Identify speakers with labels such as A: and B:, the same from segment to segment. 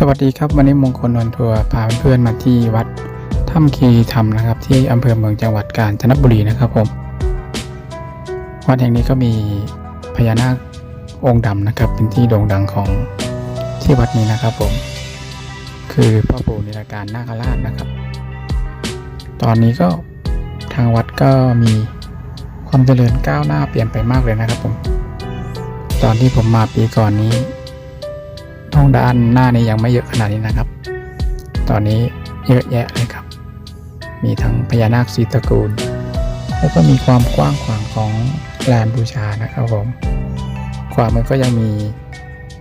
A: สวัสดีครับวันนี้มงคลนนทัวร์พาเพื่อนมาที่วัดถ้ำคีรีธรรมนะครับ ที่อำเภอเมืองจังหวัดกาญจนบุรีนะครับผมวัดแห่งนี้ก็มีพญานาคองค์ดำนะครับ เป็นที่โด่งดังของที่วัดนี้นะครับผม คือพ่อปู่นิรการนาคราชนะครับ ตอนนี้ก็ทางวัดก็มีความเจริญก้าวหน้าเปลี่ยนไปมากเลยนะครับผม ตอนที่ผมมาปีก่อนนี้ ห้องด้านหน้านี้ยังไม่เยอะขนาดนี้นะครับ ตอนนี้เยอะแยะเลยครับ มีทั้งพญานาคสีตระกูล แล้วก็มีความกว้างขวางของลานบูชานะครับผมขวามือก็ยังมี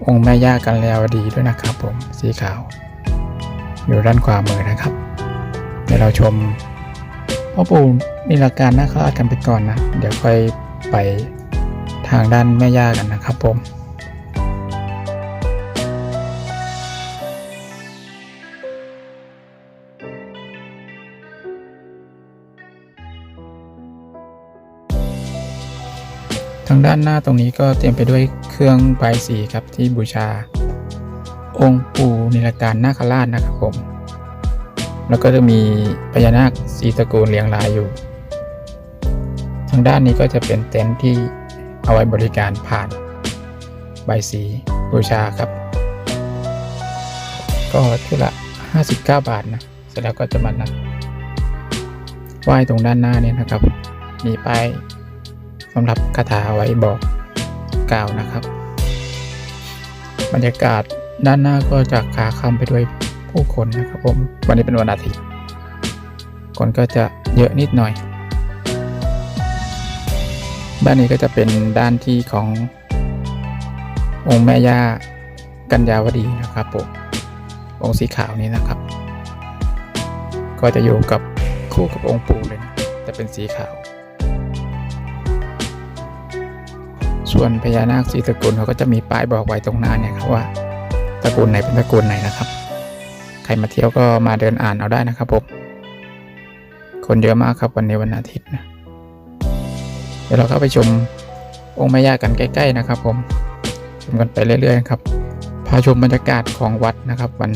A: องค์แม่ย่ากันแล้วดีด้วยนะครับผมสีขาว อยู่ด้านขวามือนะครับ เดี๋ยวเราชมพ่อปู่นิรการนาคราชกันไปก่อนนะ เดี๋ยวค่อยไปทางด้านแม่ย่ากันนะครับผม ทางด้านหน้าตรงนี้ก็เตรียมไปด้วยเครื่องใบสีครับที่บูชา องค์ปู่นิรการนาคราชนะครับผม แล้วก็จะมีพญานาคสีตระกูลเรียงรายอยู่ ทางด้านนี้ก็จะเป็นเต็นท์ที่เอาไว้บริการผ่านใบสีบูชาครับ ก็ชุดละ 59 บาทนะ เสร็จแล้วก็จะมานะไหว้ตรงด้านหน้านี้นะครับ มีป้าย สำหรับคาถาไว้บอกกล่าวนะครับ บรรยากาศด้านหน้าก็จะขาคำไปด้วยผู้คนนะครับผมวันนี้เป็นวันอาทิตย์คนก็จะเยอะนิดหน่อย ด้านนี้ก็จะเป็นด้านที่ขององค์แม่ย่ากัญญาวดีนะครับผมองค์สีขาวนี้นะครับ ก็จะอยู่กับคู่กับองค์ปู่เลยนะแต่เป็นสีขาว ส่วนพญานาคสีตระกูลเขาก็จะมีป้ายบอกไว้ตรงหน้าเนี่ยครับว่าตระกูลไหนเป็นตระกูลไหนนะครับ ใครมาเที่ยวก็มาเดินอ่านเอาได้นะครับผมคนเยอะมากครับวันนี้วันอาทิตย์นะเดี๋ยวเราเข้าไปชมองค์แม่ย่ากันใกล้ ๆ นะครับผมชมกันไปเรื่อยๆครับพาชมบรรยากาศของวัดนะครับ วัน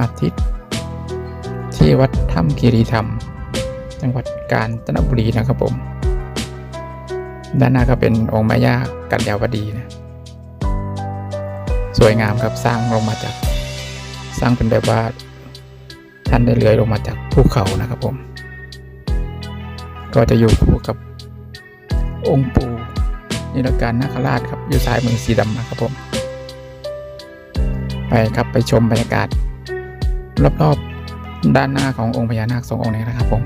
A: อาทิตย์ ที่วัดถ้ำคีรีธรรม จังหวัดกาญจนบุรีนะครับผม ด้านหน้าก็เป็นองค์แม่ย่ากัญญาวดีนะสวยงามครับสร้างลงมาจาก สร้างเป็นแบบว่าท่านได้เลื้อยลงมาจากภูเขานะครับผม ก็จะอยู่คู่กับองค์ปู่นิรการนาคราชครับอยู่ซ้ายมือสีดำนะครับผม ไปครับไปชมบรรยากาศ รอบๆด้านหน้าขององค์พญานาคสององค์นี้นะครับผม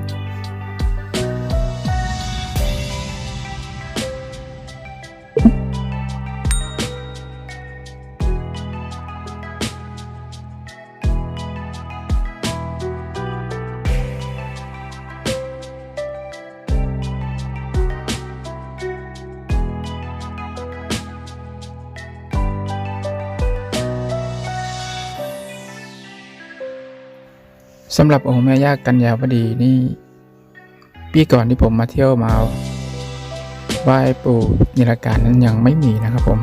A: สำหรับองค์แม่ย่ากัญญาวดีนี่ปีก่อนที่ผมมาเที่ยวมาไหว้ปู่นิรการนั้นยังไม่มีนะครับผม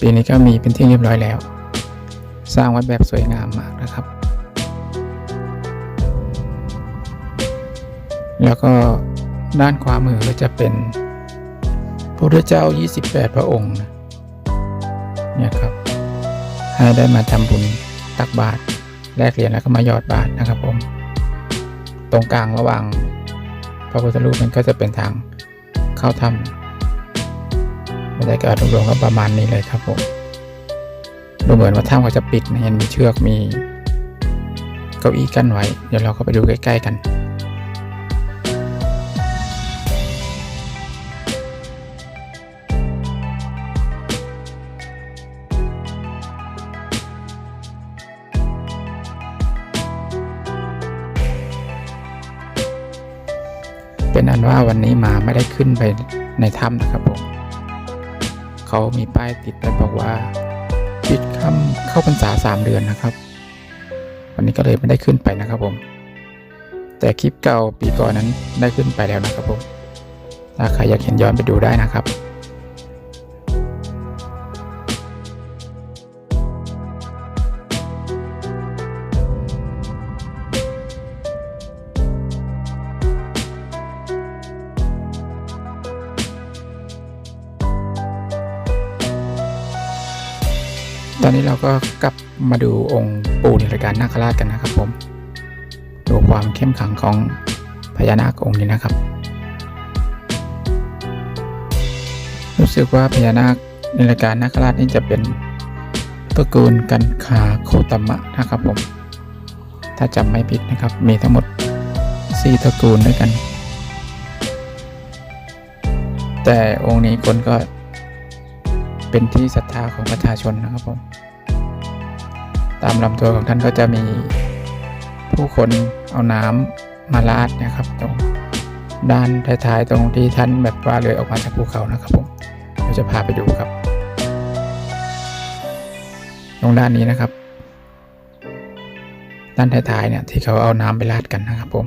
A: ปีนี้ก็มีเป็นที่เรียบร้อยแล้ว สร้างไว้แบบสวยงามมากนะครับ แล้วก็ด้านขวามือก็จะเป็นพระพุทธเจ้า 28 พระองค์นะเนี่ยครับ ให้ได้มาทำบุญตักบาตร แลกเหรียญแล้วก็มาหยอดบาทนะครับผม ตรงกลางระหว่างพระพุทธรูปมันก็จะเป็นทางเข้าถ้ำบรรยากาศรวมๆก็ประมาณนี้เลยครับผมดูเหมือนว่าถ้ำเขาจะปิดนะเห็นมีเชือกมีเก้าอี้กั้นไว้ เดี๋ยวเราก็ไปดูใกล้ ๆ กัน เป็นอันว่าวันนี้มาไม่ได้ขึ้นไปในถ้ำนะครับผมเขามีป้ายติดไว้บอกว่าปิดค่ำเข้าพรรษาสามเดือนนะครับ วันนี้ก็เลยไม่ได้ขึ้นไปนะครับผม แต่คลิปเก่าปีก่อนนั้นได้ขึ้นไปแล้วนะครับผมถ้าใครอยากเห็นย้อนไปดูได้นะครับ ตอนนี้เราก็กลับมาดูองค์ปู่ในรายการนาคราชกันนะครับผมดูความเข้มขังของพญานาคองค์นี้นะครับ รู้สึกว่าพญานาคในรายการนาคราชนี่จะเป็นตระกูลกันคาโคตมะนะครับผม ถ้าจำไม่ผิดนะครับ มีทั้งหมด 4 ตระกูลด้วยกัน แต่องค์นี้คนก็ เป็นที่ศรัทธาของประชาชนนะครับผมตามลำตัวของท่านก็จะมีผู้คนเอาน้ำมาราดนะครับ ตรงด้านท้ายๆตรงที่ท่านแบบว่าเลยออกมาจากภูเขานะครับผมเราจะพาไปดูครับ ตรงด้านนี้นะครับ ด้านท้ายๆเนี่ยที่เขาเอาน้ำไปราดกันนะครับผม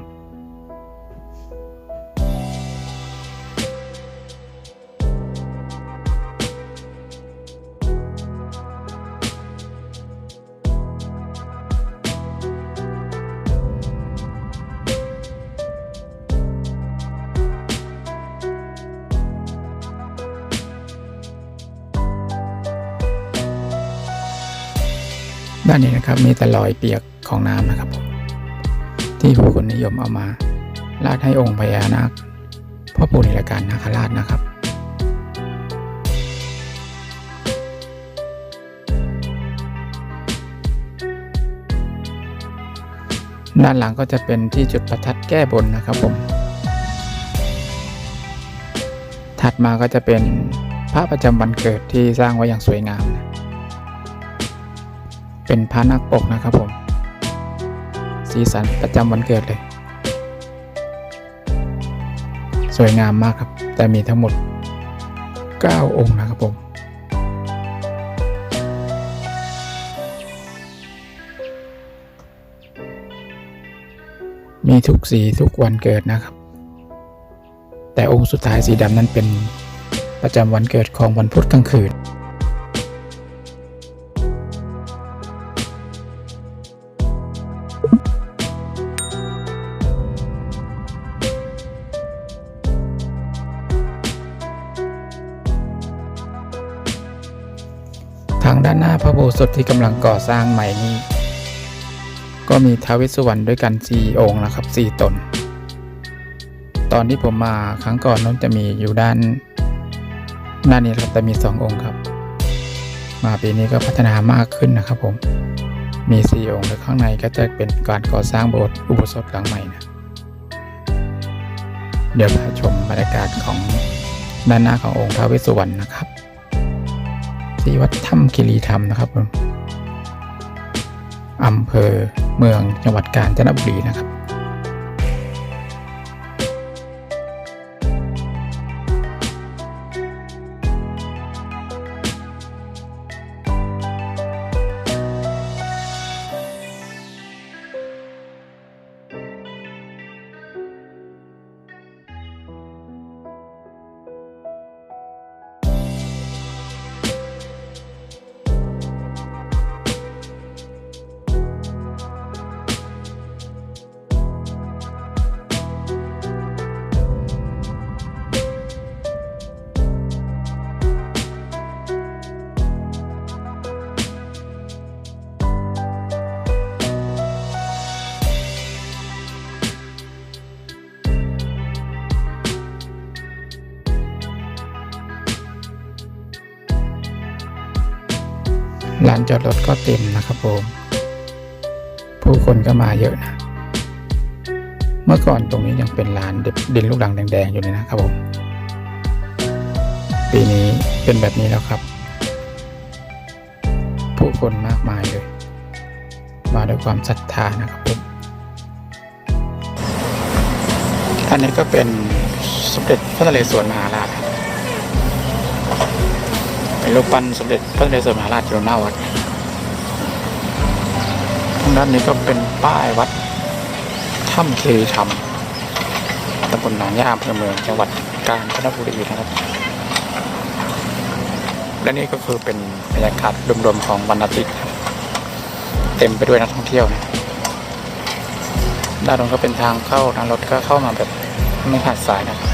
A: ด้านนี้นะครับมีแต่รอยเปียกของน้ำนะครับผมที่ผู้คนนิยมเอามาราดให้องค์พญานาคพ่อปู่ในรายการนาคราชนะครับ ด้านหลังก็จะเป็นที่จุดประทัดแก้บนนะครับผม ถัดมาก็จะเป็นพระประจำวันเกิดที่สร้างไว้อย่างสวยงามนะ เป็นพระนักปกนะครับผม สีสันประจำวันเกิดเลย สวยงามมากครับ แต่มีทั้งหมด 9 องค์นะครับผมมีทุกสีทุกวันเกิดนะครับ แต่องค์สุดท้ายสีดำนั้นเป็นประจำวันเกิดของวันพุธกลางคืน พระโบสถที่กำลังก่อสร้างใหม่นี้ ก็มีท้าวเวสสุวรรณด้วยกันสี่องค์นะครับสี่ตน ตอนที่ผมมาครั้งก่อนนั้นจะมีอยู่ด้านด้านนี้ครับแต่มีสององค์ครับ มาปีนี้ก็พัฒนามากขึ้นนะครับผมมีสี่องค์และข้างในก็จะเป็นการก่อสร้างโบสถ์อุโบสถหลังใหม่นะ เดี๋ยวพาชมบรรยากาศของด้านหน้าขององค์ท้าวเวสสุวรรณนะครับ ที่วัดถ้ำคิรีธรรมนะครับผมอำเภอเมืองจังหวัดกาญจนบุรีนะครับ จอดรถก็เต็มนะครับผม ผู้คนก็มาเยอะนะ เมื่อก่อนตรงนี้ยังเป็นลานดินลูกรังแดงๆอยู่เลยนะครับผม ปีนี้เป็นแบบนี้แล้วครับ ผู้คนมากมายเลย มาด้วยความศรัทธานะครับผม อันนี้ก็เป็นสมเด็จพระนเรศวรมหาราชครับเป็นรูปปั้นสมเด็จพระนเรศวรมหาราชอยู่หน้าวัดางด้านนี้ก็เป็นป้ายวัดถ้ำเครีธรรมตำบลหนองย่าอำเภอเมืองจังหวัดกาญจนบุรีนะครับ และนี่ก็คือเป็นบรรยากาศรวมๆของวันอาทิตย์ครับเต็มไปด้วยนักท่องเที่ยวนะด้านนู้นก็เป็นทางเข้าทางรถก็เข้ามาแบบไม่ขาดสายนะครับ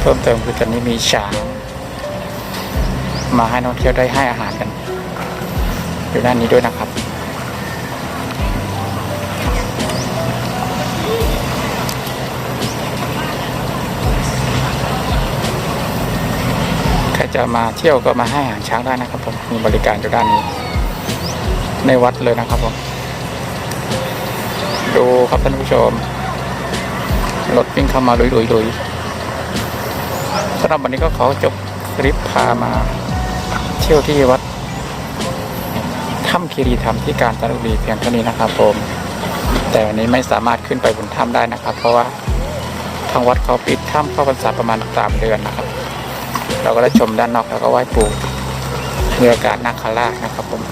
A: เพิ่มเติมคือตอนนี้มีช้างมาให้นักท่องเที่ยวได้ให้อาหารกัน อยู่ด้านนี้ด้วยนะครับ จะมาเที่ยวก็มาให้อาหารช้างได้นะครับผมมีบริการอยู่ด้านนี้ ในวัดเลยนะครับผมดูครับท่านผู้ชมรถวิ่งเข้ามาลุยๆสำหรับวันนี้ก็ขอจบคลิปพามาเที่ยวที่วัดถ้ำคีรีธรรมที่กาญจนบุรีเพียงเท่านี้นะครับผม แต่วันนี้ไม่สามารถขึ้นไปบนถ้ำได้นะครับ เพราะว่าทางวัดเขาปิดถ้ำเข้าพรรษาประมาณสามเดือนนะครับ เราก็ได้ชมด้านนอกแล้วก็ไหว้ปู่เรืออากาศนาคาราชนะครับผม